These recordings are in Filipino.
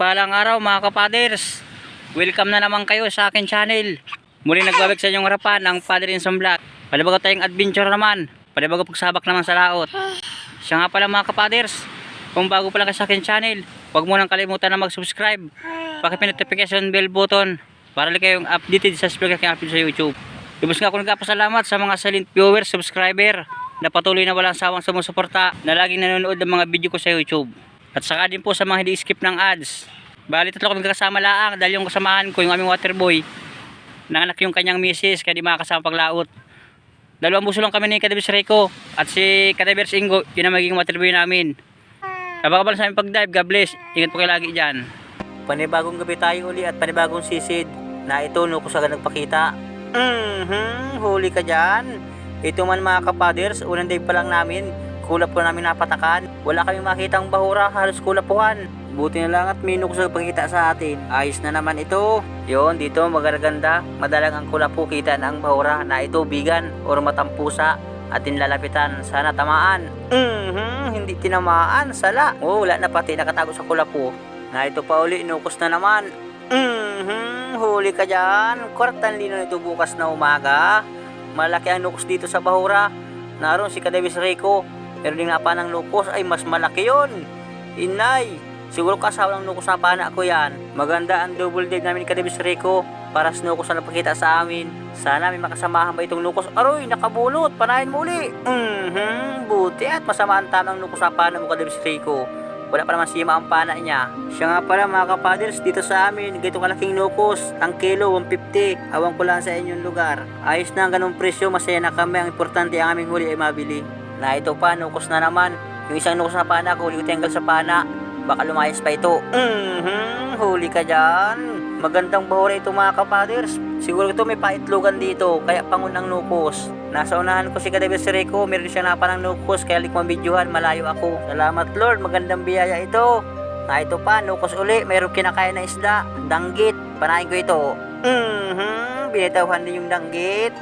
Mapagpalang araw mga kapaders. Welcome na naman kayo sa akin channel. Muli nagbabalik sa inyong harapan ang Father in some Black. Palibago tayong adventure naman. Palibago pagsabak naman sa laot. Siya nga pala mga kapaders. Kung bago pa lang kayo sa akin channel, huwag mo nang kalimutan na mag-subscribe. Pakipin notification bell button para lang kayong updated sa speaker kayong upload sa YouTube. Lubos nga ako nagkapasalamat sa mga silent viewers, subscriber na patuloy na walang sawang sumusuporta na laging nanonood ng mga video ko sa YouTube. At saka din po sa mga hindi skip ng ads. Bali tatlo kami kasama laang dahil yung kasamahan ko, yung aming water boy, nanganak yung kanyang misis kaya di makakasama paglaot. Dalawang buso lang kami ni Kadebis Rico at si Kadebis Ingo, yun ang magiging water boy namin. Abang-abang sa aming pag-dive, God bless. Ingat po kayo lagi dyan. Panibagong gabi tayo uli at panibagong sisid na ito no kung saan nagpakita. Mhm, huli ka dyan. Ito man mga kapaders, unang dive pa lang namin, kulap po namin napatakan. Wala kaming makitang bahura, halos kulapuhan. Buti na lang at may nukusag pagkita sa atin. Ayos na naman ito. Yon dito magaganda. Madalang ang kulapo kita na ang bahura na ito bigan or matampusa atin lalapitan. Sana tamaan. Mhm, hindi tinamaan. Sala. Oh, wala na pati nakatago sa kulapo. Na ito pa uli, inukos na naman. Mhm, huli ka dyan. Kwartan lino nito bukas na umaga. Malaki ang nukos dito sa bahura. Naroon si Kadewis Rico. Pero din nga pa ng lukos ay mas malaki yon. Inay, siguro kasawa ng lukos na pana ko yan. Maganda ang double dive namin Kadewis Rico para sa lukos na napakita sa amin. Sana may makasamahan ba itong lukos? Aroy, nakabunot, panahin mo uli. Mhm, buti at masama ang tamang lukos na pana mo Kadewis Rico. Wala pa naman sima ang pana niya. Siya nga pala mga kapaders dito sa amin, ganito kalaking nukos. Ang kilo, 150. Awang ko lang sa inyong lugar. Ayos na ang ganong presyo, masaya na kami. Ang importante ang aming huli ay mabili. Na ito pa, nukos na naman. Yung isang nukos na pana huli ko tanggal sa pana. Baka lumayas pa ito. Mhm, huli ka dyan. Magandang bahura ito mga kapaders. Siguro ito may paitlogan dito, kaya pangun ang nukos. Nasa unahan ko si Kadebes Rico, meron siya na ng nukos, kaya lik mabidyohan, malayo ako. Salamat Lord, magandang biyaya ito. Na ito pa, nukos uli, mayroong kinakain na isda, danggit. Panahin ko ito. Mhm, binitawhan din yung danggit.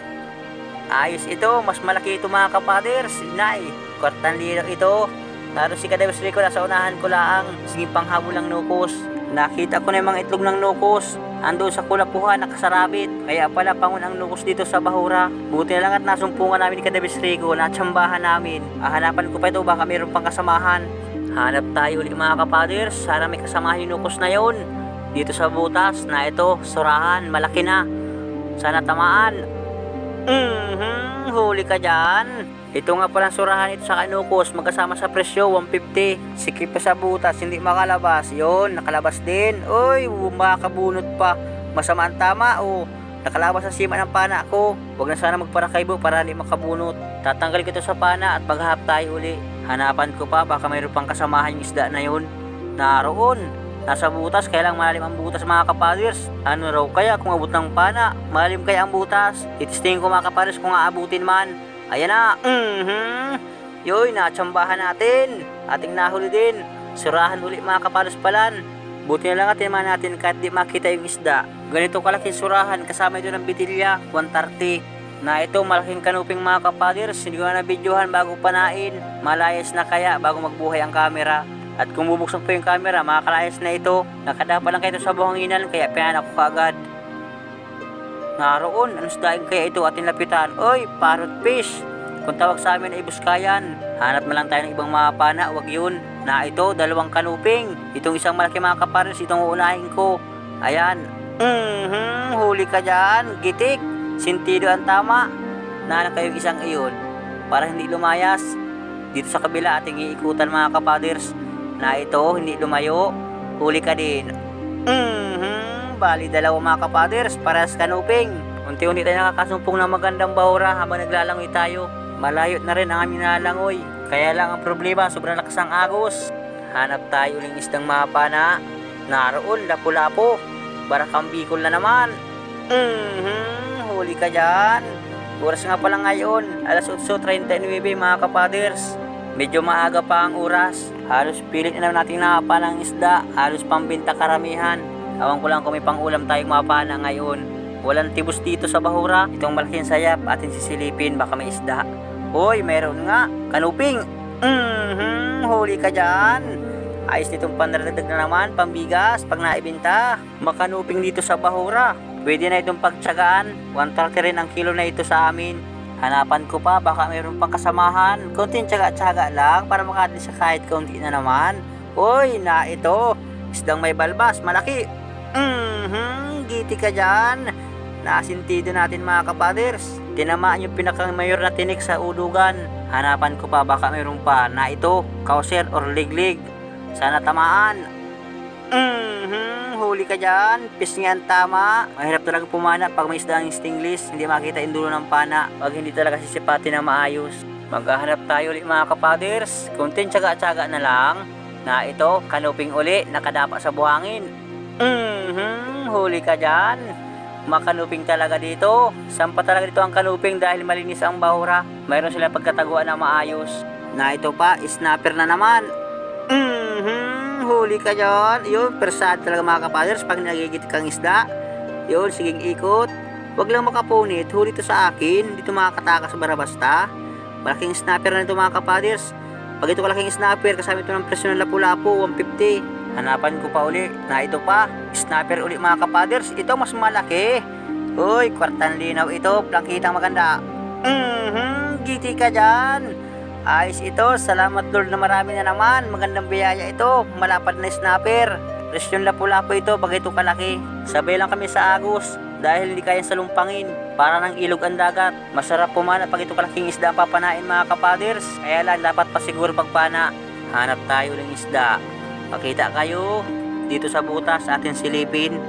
Ayos ito, mas malaki ito mga kapaders. Nay, kwartan lilo ito. Naroon si Kadebes Rico, nasa unahan ko lang. Sige panghabol ng nukos. Nakita ko na yung mga itlog ng nukos. Ando sa kulapuhan, nakasarabit. Kaya pala pangun ang nukos dito sa Bahura. Buti na lang at nasumpungan namin ni Kadebes Rico, natsambahan namin. Ahanapan ko pa ito, baka mayroon pang kasamahan. Hanap tayo ulit mga kapaders. Sana may kasamahan yung nukos na yon. Dito sa butas na ito, surahan, malaki na. Sana tamaan. Mhm, huli ka dyan. Ito nga palang surahan ito sa kanukos, magkasama sa presyo, 150. Sikip pa sa butas, hindi makalabas. Yon, nakalabas din. Uy, makakabunot pa. Masama ang tama, o. Nakalabas sa sima ng pana ko. Huwag na sana magparakaybo para hindi makabunot. Tatanggal ko ito sa pana at maghahap tayo uli. Hanapan ko pa, baka mayroon pang kasamahan yung isda na yun. Naroon. Nasa butas, kaya lang malalim ang butas mga kapaders. Ano raw kaya kung abot ng pana? Malalim kaya ang butas? Itistingin ko mga kapaders kung aabutin man. Ayan na. Mhm. Yoy, natsambahan natin. Ating nahuli din. Surahan uli mga kapaders palan. Buti na lang at tinaman natin kahit di makita yung isda. Ganito kalaking surahan kasama ito ng bitilya, 130. Na ito malaking kanuping mga kapaders, hindi ko na nabidyohan bago panain. Malayas na kaya bago magbuhay ang camera. At kung bubuksan po yung camera, makakalayas na ito. Nakadapa lang kayo sa buhanginan, kaya pinanak ko kaagad. Naroon, anong daing kaya ito ating lapitan? Oy, parrot fish. Kung tawag sa amin ay buskayan. Hanap na lang tayo ng ibang mga pana, wag yun. Na ito, dalawang kanuping. Itong isang malaki mga kapares, itong uunahin ko. Ayan. Mhm, huli ka dyan. Gitik. Sintido ang tama. Nahanap kayong isang iyon. Para hindi lumayas. Dito sa kabila ating iikutan mga kapaders. Na ito, hindi lumayo. Huli ka din. Mhm, bali dalawa mga kapaders para sa kanuping. Unti-unti tayo nakakasumpong ng magandang bahura habang naglalangoy tayo. Malayot na rin ang aming nalangoy. Kaya lang ang problema, sobrang lakas ang agos. Hanap tayo uling isdang mapana. Naroon, lapu-lapo. Barakang bikol na naman. Mhm, huli ka dyan. Oras nga pala ngayon, alas 8.39 mga kapaders. Medyo maaga pa ang oras. Halos pilit na natin nakapa ng isda. Halos pambinta karamihan. Awan ko lang kung may pangulam tayong mapana ngayon. Walang tibos dito sa bahura. Itong malaking sayap atin sisilipin baka may isda. Hoy, meron nga. Kanuping. Mhm, huli ka dyan. Ayos nitong pandaragdag na naman, pambigas, pag naibinta. Makanuping dito sa Bahura. Pwede na itong pagtsagaan. 130 rin ang kilo na ito sa amin. Hanapan ko pa, baka mayroon pang kasamahan. Konting tsaga-tsaga lang para makadali sa kahit konti na naman. Uy, na ito. Isdang may balbas, malaki. Mhm, giti ka dyan. Nasintido natin mga kapaders. Tinamaan yung pinakamayor na tinik sa ulugan. Hanapan ko pa baka mayroon pa na ito, kauser or liglig. Sana tamaan. Mhm, huli ka dyan. Pisngan tama. Mahirap talaga pumana pag may isdang stingless. Hindi makita yung dulo ng pana. Pag hindi talaga sisipati na maayos. Maghahanap tayo ulit mga kapaders. Kunting tsaga-tsaga na lang. Na ito, kanuping uli, nakadapa sa buhangin. Mhm, huli ka dyan. Makanuping talaga dito. Sampa talaga dito ang kanuping dahil malinis ang bahura. Mayroon silang pagkataguan na maayos. Na ito pa, snapper na naman. Mhm, huli ka dyan. Yun, persad talaga mga kapaders pag nagigit kang isda. Yun, siging ikot. Huwag lang makapunit, huli to sa akin. Dito makakatakas barabasta. Malaking snapper na ito mga kapaders. Pag ito kalaking snapper, kasama ito ng presyo ng lapu-lapu, 150. Hanapan ko pa uli na ito pa. Snapper uli mga kapaders. Ito mas malaki. Uy, kwartan linaw ito. Plangkitang maganda. Mhm, giti ka dyan. Ayos ito. Salamat Lord na marami na naman. Magandang biyaya ito. Malapad na snapper. Presyon lapu-lapu ito pag ito kalaki. Sabay lang kami sa Agus dahil hindi kayang salumpangin. Para ng ilog ang dagat. Masarap pumana pag ito kalaking isda papanain mga kapaders. Kaya lang dapat pa siguro pagpana. Hanap tayo ng isda. Pakita kayo dito sa butas atin silipin.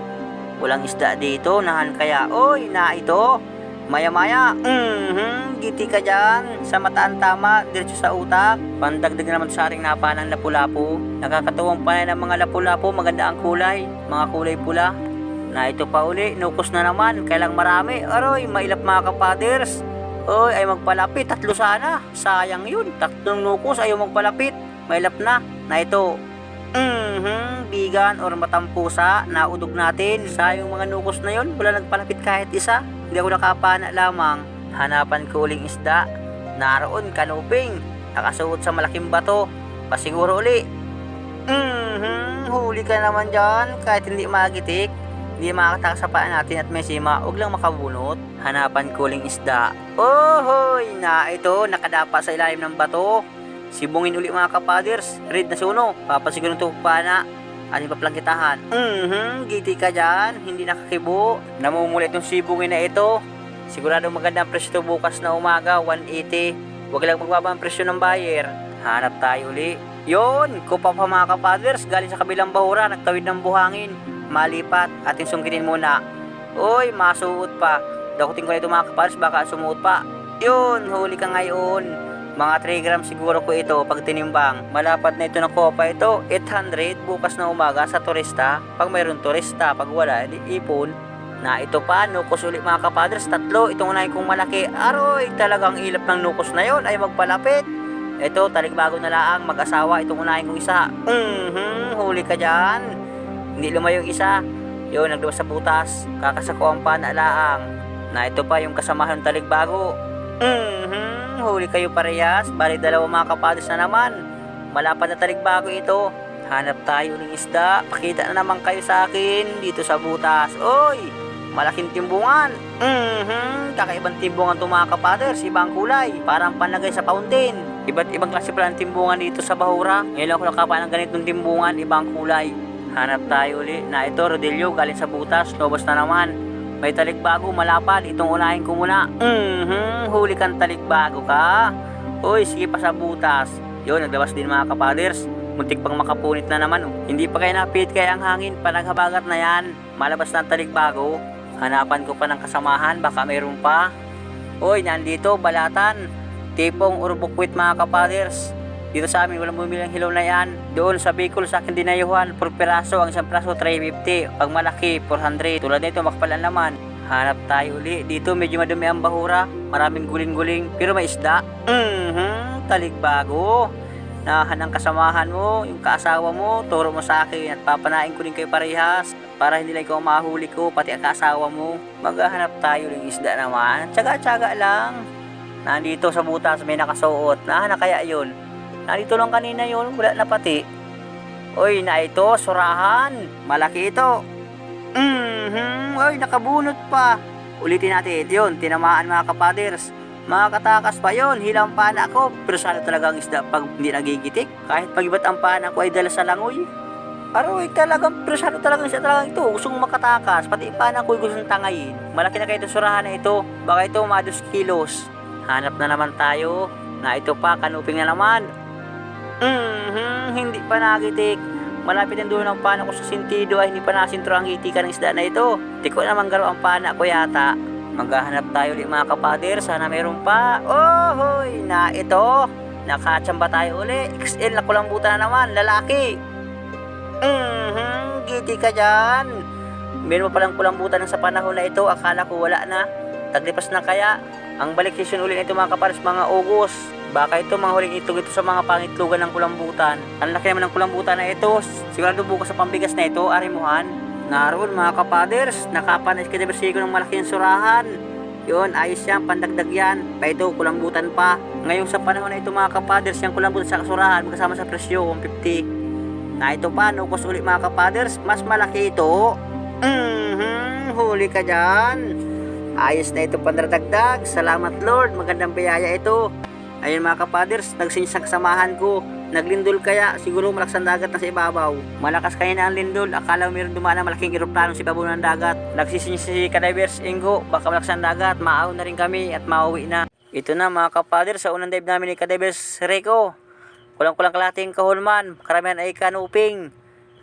Walang isda dito. Nahan kaya. Oy, na ito. Maya-maya. Mhm, giti ka dyan. Sa mataan tama, diretso sa utak. Pandagdag naman sa ating napanang lapu-lapu. Nakakatuwang panay ng mga lapu-lapu. Maganda ang kulay. Mga kulay pula. Na ito pa uli, nukos na naman. Kailang marami. Aroy, mailap mga kapaders. Oy, ay magpalapit. Tatlo sana. Sayang yun. Tatlong nukos ayaw magpalapit. Mailap na. Na ito, Mhm, bigan or matampusa, naudog natin. Sa yung mga nukos na yon, wala nagpalapit kahit isa. Hindi ako nakapana lamang. Hanapan ko uling isda. Naroon kanuping. Nakasuot sa malaking bato. Pasiguro uli. Mhm, huli ka naman dyan. Kahit hindi magitik. Hindi makatakas sa paa natin at may sima. Huwag lang makabunot. Hanapan ko uling isda. Ohoy, na ito. Nakadapa sa ilalim ng bato. Sibungin uli mga kapaders. Red na suno. Papasiguro ito pana. Ano pa plangkitahan? Mhm, giti ka dyan. Hindi nakakibo. Namumula itong sibungin na ito. Sigurado maganda ang presyo bukas na umaga. 180. Huwag lang magbaba ang presyo ng buyer. Hanap tayo uli. Yon, kupa pa mga kapaders. Galing sa kabilang bahura. Nagtawid ng buhangin. Malipat. Ating sungkitin muna. Uy, masuot pa. Dakutin ko na ito mga kapaders. Baka sumuot pa. Yun, huli ka ngayon. Mga 3 grams siguro ko ito pag tinimbang. Malapad na ito ng kopa ito. 800 bukas na umaga sa turista. Pag mayroon turista, pag wala, di ipon. Na ito pa, nukos mga kapadres. Tatlo, itong unahin kong malaki. Aroy, talagang ilap ng nukos na yon ay magpalapit. Ito, taligbago na laang mag-asawa itong unahin kong isa. Mhm, huli ka dyan. Hindi lumayo isa. Yun, nagluwas sa butas. Kakasakuan pa na laang. Na ito pa yung kasamahan ng taligbago. Mhm, huli kayo parehas. Bali dalawa mga kapadres na naman. Malapad na taligbago ito. Hanap tayo ng isda. Pakita na naman kayo sa akin dito sa butas. Oy, malaking timbungan. Mhm, kakaibang timbungan to mga kapadres. Ibang kulay. Parang panlagay sa fountain. Iba't ibang klase pala ng timbungan dito sa Bahura. Ngayon ako nakapa ng ganitong timbungan. Ibang kulay. Hanap tayo uli na ito, Rodelio, galing sa butas. Lobos na naman. May talikbago, malapad. Itong unahin ko muna. Mhm, huli kang talikbago ka. Uy, sige pa sa butas. Yun, naglabas din mga kapaders. Muntik pang makapunit na naman. oh. Hindi pa kayo napit kaya ang hangin. Panaghabagat na yan. Malabas na ang talikbago. Hanapan ko pa ng kasamahan. Baka mayroon pa. Uy, nandito, balatan. Tipong urbukwit mga kapaders. Dito sa amin, walang bumili ng hilaw na yan. Doon sa Bicol, sa akin dinayuhan, per piraso, ang isang piraso, 350. Pag malaki, 400. Tulad nito, makapalan naman. Hanap tayo uli. Dito, medyo madumi ang bahura. Maraming guling-guling. Pero may isda. Mhm, taligbago. Nahan ang kasamahan mo, yung kaasawa mo, turo mo sa akin at papanain ko din kayo parehas para hindi lang ikaw mahuli ko, pati ang kaasawa mo. Maghahanap tayo ng isda naman. Tsaga-tsaga lang. Nandito sa butas may nakasuot. Nahan na kaya yun? Nandito lang kanina yun, wala na pati. Uy, na ito, surahan. Malaki ito. Mhm, uy, nakabunot pa. Ulitin natin, yun, tinamaan mga kapaders. Mga katakas pa yon, hilang pana ko. Pero sana talaga ang isda pag hindi nagigitik. Kahit pagibat ang pana ko ay dala sa langoy. Aroy, talagang presado talaga siya talaga ito. Gustong makatakas, pati pana ko gustong tangayin. Malaki na kayo surahan na ito. Baka ito mga 2 kilos. Hanap na naman tayo. Na ito pa, kanuping na naman. Mhm, hindi pa nagitik. Malapit ang dulo ng pana ko sa sintido ay hindi pa nasintro ang itikan ng isda na ito. Di ko naman garo ang pana ko yata. Maghahanap tayo ulit mga kapader. Sana meron pa. Oh, hoy, na ito. Nakachamba tayo uli. XL na kulambutan na naman. Lalaki. Mhm, giti ka dyan. Meron pa palang kulambutan sa panahon na ito. Akala ko wala na. Taglipas na kaya. Ang balik session ulit nito mga kapares mga August. Baka ito mga huling itog ito sa mga pangitlugan ng kulambutan. Ang laki naman ng kulambutan na ito. Sigurado bukas sa pambigas na ito, arimuhan. Naroon mga kapaders, nakapanis ka diversiko ng malaking surahan. Yun, ayos yan, pandagdag yan. Pa ito, kulambutan pa. Ngayon sa panahon na ito mga kapaders, yung kulambutan sa kasurahan, magkasama sa presyo, 150. Na ito pa, nukos ulit mga kapaders, mas malaki ito. Mhm, huli ka dyan. Ayos na ito pandadagdag. Salamat Lord, magandang biyaya ito. Ayun mga kapaders, nagsinis ang kasamahan ko. Naglindol kaya, siguro malakas ang dagat na sa ibabaw. Malakas kaya na ang lindol, akala mo meron dumaan na malaking eroplano sa ibabaw ng dagat. Nagsisinis si Kadivers, Ingo, baka malakas ang dagat, maaw na rin kami at mauwi na. Ito na mga kapaders, sa unang dive namin ni Kadivers, Rico. Kulang-kulang kalating kahulman, karamihan ay kanuping.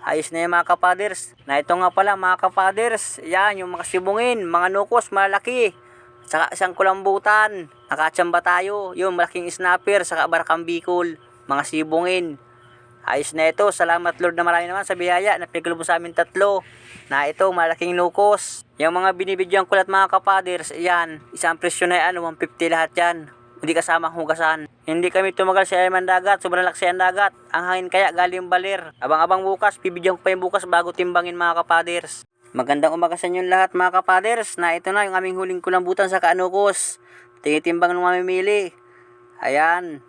Ayos na yung mga kapaders. Na ito nga pala mga kapaders, yan yung mga sibungin, mga nukos, malaki. Saka isang kulambutan, nakachamba tayo, yung malaking snapper, saka barakang bikol, mga sibungin. Ayos na ito, salamat Lord na marami naman sa biyaya na pinaglubo sa amin tatlo. Na ito, malaking nukos. Yung mga binibidyoan ko lahat mga kapaders, yan, isang presyo na yan, 150 lahat yan. Hindi kasama ang hugasan. Hindi kami tumagal sa ilalim dagat, sobrang laksi ang dagat. Ang hangin kaya galing balir. Abang-abang bukas, bibidyoan ko pa yung bukas bago timbangin mga kapaders. Magandang umaga sa inyong lahat mga kapaders na ito na yung aming huling kulambutan sa Kaanukos. Tinitimbang ng mamimili. Ayan.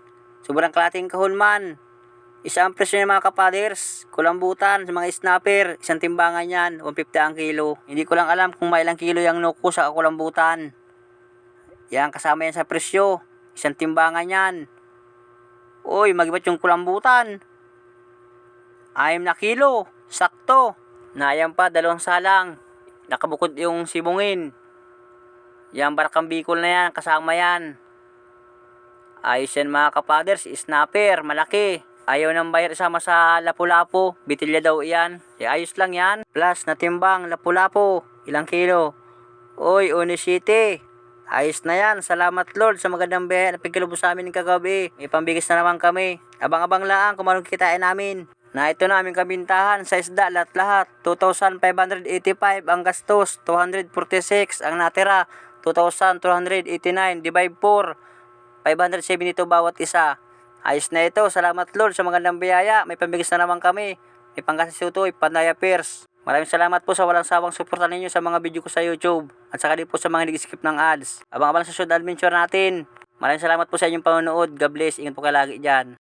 Sobrang kalating kahulman. Isang presyo ng mga kapaders. Kulambutan sa mga snapper. Isang timbangan yan. 150 ang kilo. Hindi ko lang alam kung may ilang kilo yung nuko sa kulambutan. Yan kasama yan sa presyo. Isang timbangan yan. Uy, magibat yung kulambutan. Ayam na kilo. Sakto. Nayang pa, dalawang salang. Nakabukod yung sibungin. Yan, barakang bikol na yan. Kasama yan. Ayos yan mga kapaders. Snapper, malaki. Ayaw nang bayar sama sa lapu-lapu. Bitilya daw yan. E, ayos lang yan. Plus, natimbang, lapu-lapu. Ilang kilo? Uy, Unisiti. Ayos na yan. Salamat Lord sa magandang biyaya na pagkilubo sa amin ng kagabi. May pambigis na naman kami. Abang-abang lang kung anong kitain namin. Na ito na aming kabintahan sa isda lahat-lahat. 2,585 ang gastos. 246 ang natira. 2,289 divide 4. 572 bawat isa. Ayos na ito. Salamat Lord sa magandang biyaya. May pambigis na naman kami. May pangkasisutoy, pandaya pairs. Maraming salamat po sa walang sawang suporta ninyo sa mga video ko sa YouTube. At saka din po sa mga nag-skip ng ads. Abang-abang sa susunod adventure natin. Maraming salamat po sa inyong panonood. God bless. Ingat po ka lagi dyan.